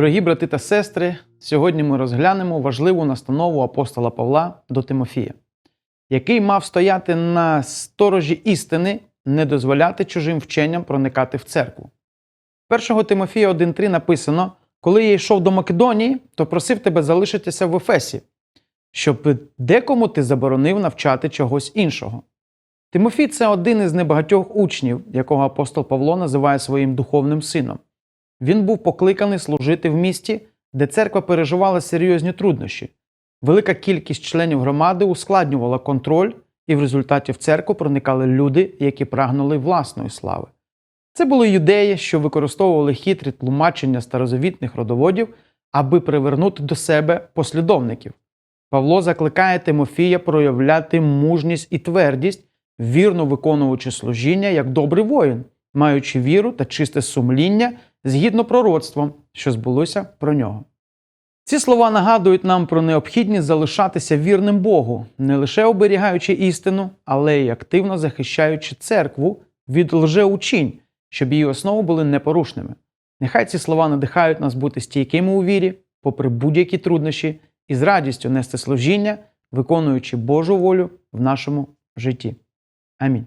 Дорогі брати та сестри, сьогодні ми розглянемо важливу настанову апостола Павла до Тимофія, який мав стояти на сторожі істини, не дозволяти чужим вченням проникати в церкву. 1 Тимофія 1.3 написано: Коли я йшов до Македонії, то просив тебе залишитися в Ефесі, щоб декому ти заборонив навчати чогось іншого. Тимофій це один із небагатьох учнів, якого апостол Павло називає своїм духовним сином. Він був покликаний служити в місті, де церква переживала серйозні труднощі. Велика кількість членів громади ускладнювала контроль, і в результаті в церкву проникали люди, які прагнули власної слави. Це були юдеї, що використовували хитрі тлумачення старозавітних родоводів, аби привернути до себе послідовників. Павло закликає Тимофія проявляти мужність і твердість, вірно виконуючи служіння як добрий воїн, маючи віру та чисте сумління згідно пророцтвом, що збулося про нього. Ці слова нагадують нам про необхідність залишатися вірним Богу, не лише оберігаючи істину, але й активно захищаючи церкву від лжеучінь, щоб її основи були непорушними. Нехай ці слова надихають нас бути стійкими у вірі, попри будь-які труднощі, і з радістю нести служіння, виконуючи Божу волю в нашому житті. Амінь.